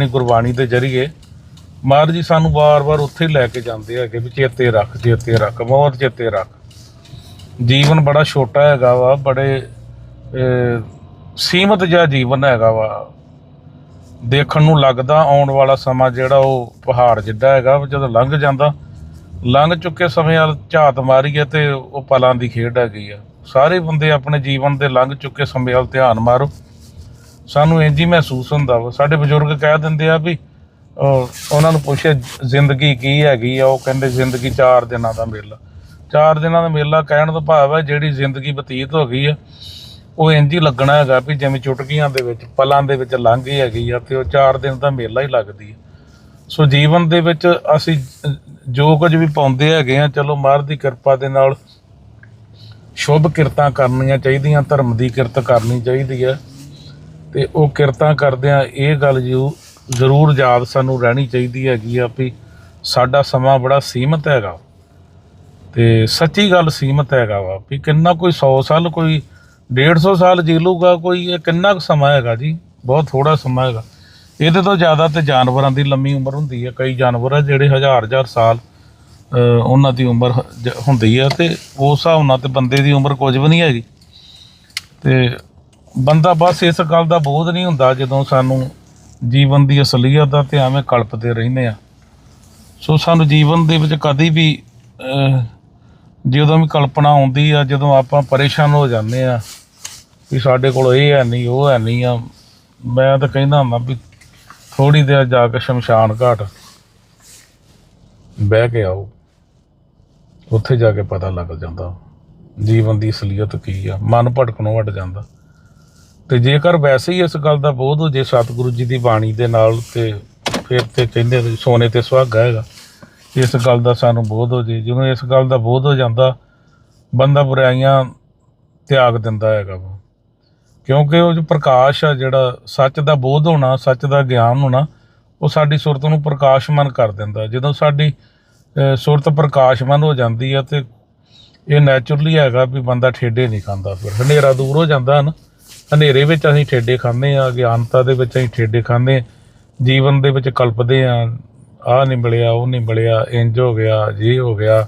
ਆਪਣੀ ਗੁਰਬਾਣੀ ਦੇ ਜ਼ਰੀਏ ਮਹਾਰਾਜ ਜੀ ਸਾਨੂੰ ਵਾਰ-ਵਾਰ ਉੱਥੇ ਲੈ ਕੇ ਜਾਂਦੇ ਹੈਗੇ ਵੀ ਚੇਤੇ ਰੱਖ ਚੇਤੇ ਰੱਖ ਮੌਤ ਚੇਤੇ ਰੱਖ। ਜੀਵਨ ਬੜਾ ਛੋਟਾ ਹੈਗਾ ਵਾ ਬੜੇ ਸੀਮਤ ਜਿਹਾ ਜੀਵਨ ਹੈਗਾ ਵਾ। ਦੇਖਣ ਨੂੰ ਲੱਗਦਾ ਆਉਣ ਵਾਲਾ ਸਮਾਂ ਜਿਹੜਾ ਉਹ ਪਹਾੜ ਜਿੱਡਾ ਹੈਗਾ ਵਾ, ਜਦੋਂ ਲੰਘ ਜਾਂਦਾ ਲੰਘ ਚੁੱਕੇ ਸਮੇਂ ਵਾਲ ਝਾਤ ਮਾਰੀਏ ਤੇ ਉਹ ਪਲਾਂ ਦੀ ਖੇਡ ਹੈਗੀ ਆ। ਸਾਰੇ ਬੰਦੇ ਆਪਣੇ ਜੀਵਨ ਦੇ ਲੰਘ ਚੁੱਕੇ ਸਮੇਂ ਵੱਲ ਧਿਆਨ ਮਾਰੋ। ਸਾਨੂੰ ਇੰਜ ਹੀ ਮਹਿਸੂਸ ਹੁੰਦਾ ਵਾ। ਸਾਡੇ ਬਜ਼ੁਰਗ ਕਹਿ ਦਿੰਦੇ ਆ ਵੀ ਉਹਨਾਂ ਨੂੰ ਪੁੱਛਿਆ, ਜ਼ਿੰਦਗੀ ਕੀ ਹੈਗੀ ਆ? ਉਹ ਕਹਿੰਦੇ, ਜ਼ਿੰਦਗੀ 4 ਦਿਨਾਂ ਦਾ ਮੇਲਾ। 4 ਦਿਨਾਂ ਦਾ ਮੇਲਾ ਕਹਿਣ ਤੋਂ ਭਾਵ ਹੈ, ਜਿਹੜੀ ਜ਼ਿੰਦਗੀ ਬਤੀਤ ਹੋ ਗਈ ਆ, ਉਹ ਇੰਜ ਹੀ ਲੱਗਣਾ ਹੈਗਾ ਵੀ ਜਿਵੇਂ ਚੁਟਕੀਆਂ ਦੇ ਵਿੱਚ, ਪਲਾਂ ਦੇ ਵਿੱਚ ਲੰਘ ਗਈ ਹੈਗੀ ਆ ਤੇ ਉਹ 4 ਦਿਨ ਦਾ ਮੇਲਾ ਹੀ ਲੱਗਦੀ ਹੈ ਸੋ ਜੀਵਨ ਦੇ ਵਿੱਚ ਅਸੀਂ ਜੋ ਕੁਝ ਵੀ ਪਾਉਂਦੇ ਹੈਗੇ ਆ, ਚਲੋ ਮਾਰ ਦੀ ਕਿਰਪਾ ਦੇ ਨਾਲ ਸ਼ੁਭ ਕਿਰਤਾਂ ਕਰਨੀਆਂ ਚਾਹੀਦੀਆਂ, ਧਰਮ ਦੀ ਕਿਰਤ ਕਰਨੀ ਚਾਹੀਦੀ ਹੈ ਤੇ ਉਹ ਕਿਰਤਾਂ ਕਰਦਿਆਂ ਇਹ ਗੱਲ ਜੋ ਜ਼ਰੂਰ ਯਾਦ ਸਾਨੂੰ ਰਹਿਣੀ ਚਾਹੀਦੀ ਹੈਗੀ ਆ ਵੀ ਸਾਡਾ ਸਮਾਂ ਬੜਾ ਸੀਮਤ ਹੈਗਾ। ਤੇ ਸੱਚੀ ਗੱਲ ਸੀਮਤ ਹੈਗਾ ਵਾ ਵੀ ਕਿੰਨਾ ਕੋਈ 100 ਸਾਲ, ਕੋਈ 150 ਸਾਲ ਜੀ ਲੂਗਾ, ਕੋਈ ਇਹ ਕਿੰਨਾ ਕੁ ਸਮਾਂ ਹੈਗਾ ਜੀ, ਬਹੁਤ ਥੋੜਾ ਸਮਾਂ ਹੈਗਾ। ਇਹਦੇ ਤੋਂ ਜ਼ਿਆਦਾ ਤੇ ਜਾਨਵਰਾਂ ਦੀ ਲੰਮੀ ਉਮਰ ਹੁੰਦੀ ਹੈ ਕਈ ਜਾਨਵਰ ਆ ਜਿਹੜੇ ਹਜ਼ਾਰ ਹਜ਼ਾਰ ਸਾਲ ਉਹਨਾਂ ਦੀ ਉਮਰ ਹੁੰਦੀ ਆ ਤੇ ਉਸ ਹਿਸਾਬ ਨਾਲ ਤੇ ਬੰਦੇ ਦੀ ਉਮਰ ਕੁਝ ਵੀ ਨਹੀਂ ਹੈਗੀ। ਤੇ ਬੰਦਾ ਬਸ ਇਸ ਗੱਲ ਦਾ ਬੋਧ ਨਹੀਂ ਹੁੰਦਾ ਜਦੋਂ ਸਾਨੂੰ ਜੀਵਨ ਦੀ ਅਸਲੀਅਤ ਦਾ ਤੇ ਐਵੇਂ ਕਲਪਦੇ ਰਹਿੰਦੇ ਆ। ਸੋ ਸਾਨੂੰ ਜੀਵਨ ਦੇ ਵਿੱਚ ਕਦੀ ਵੀ ਜਦੋਂ ਵੀ ਕਲਪਨਾ ਆਉਂਦੀ ਆ, ਜਦੋਂ ਆਪਾਂ ਪਰੇਸ਼ਾਨ ਹੋ ਜਾਂਦੇ ਆ ਵੀ ਸਾਡੇ ਕੋਲ ਇਹ ਹੈ ਨਹੀਂ, ਉਹ ਹੈ ਨਹੀਂ ਆ, ਮੈਂ ਤਾਂ ਕਹਿੰਦਾ ਹੁੰਦਾ ਵੀ ਥੋੜੀ ਦੇਰ ਜਾ ਕੇ ਸ਼ਮਸ਼ਾਨ ਘਾਟ ਬਹਿ ਕੇ ਆਓ। ਉੱਥੇ ਜਾ ਕੇ ਪਤਾ ਲੱਗ ਜਾਂਦਾ ਜੀਵਨ ਦੀ ਅਸਲੀਅਤ ਕੀ ਆ, ਮਨ ਭਟਕਣੋਂ ਹਟ ਜਾਂਦਾ। ਤੇ ਜੇਕਰ ਵੈਸੇ ਹੀ ਇਸ ਗੱਲ ਦਾ ਬੋਧ ਹੋ ਜੇ ਸਤਿਗੁਰੂ ਜੀ ਦੀ ਬਾਣੀ ਦੇ ਨਾਲ ਤੇ ਫਿਰ ਤੇ ਕਹਿੰਦੇ ਵੀ ਸੋਨੇ ਤੇ ਸੁਹਾਗਾ ਹੈਗਾ, ਇਸ ਗੱਲ ਦਾ ਸਾਨੂੰ ਬੋਧ ਹੋ ਜੇ ਜਦੋਂ ਇਸ ਗੱਲ ਦਾ ਬੋਧ ਹੋ ਜਾਂਦਾ, ਬੰਦਾ ਬੁਰਾਈਆਂ ਤਿਆਗ ਦਿੰਦਾ ਹੈਗਾ ਵਾ। ਕਿਉਂਕਿ ਉਹ ਜੋ ਪ੍ਰਕਾਸ਼ ਆ ਜਿਹੜਾ ਸੱਚ ਦਾ ਬੋਧ ਹੋਣਾ, ਸੱਚ ਦਾ ਗਿਆਨ ਹੋਣਾ, ਉਹ ਸਾਡੀ ਸੁਰਤ ਨੂੰ ਪ੍ਰਕਾਸ਼ਮਨ ਕਰ ਦਿੰਦਾ। ਜਦੋਂ ਸਾਡੀ ਸੁਰਤ ਪ੍ਰਕਾਸ਼ਮਨ ਹੋ ਜਾਂਦੀ ਆ ਤੇ ਇਹ ਨੈਚੁਰਲੀ ਹੈਗਾ ਵੀ ਬੰਦਾ ਠੇਡੇ ਨਹੀਂ ਖਾਂਦਾ, ਫਿਰ ਹਨੇਰਾ ਦੂਰ ਹੋ ਜਾਂਦਾ ਨਾ ਹਨੇਰੇ ਵਿੱਚ ਅਸੀਂ ਠੇਡੇ ਖਾਂਦੇ ਆ ਗਿਆਨਤਾ ਦੇ ਵਿੱਚ ਅਸੀਂ ਠੇਡੇ ਖਾਂਦੇ ਜੀਵਨ ਦੇ ਵਿੱਚ ਕਲਪਦੇ ਆ ਆਹ ਨਹੀਂ ਮਿਲਿਆ ਉਹ ਨਹੀਂ ਮਿਲਿਆ ਇੰਜ ਹੋ ਗਿਆ ਇਹ ਹੋ ਗਿਆ।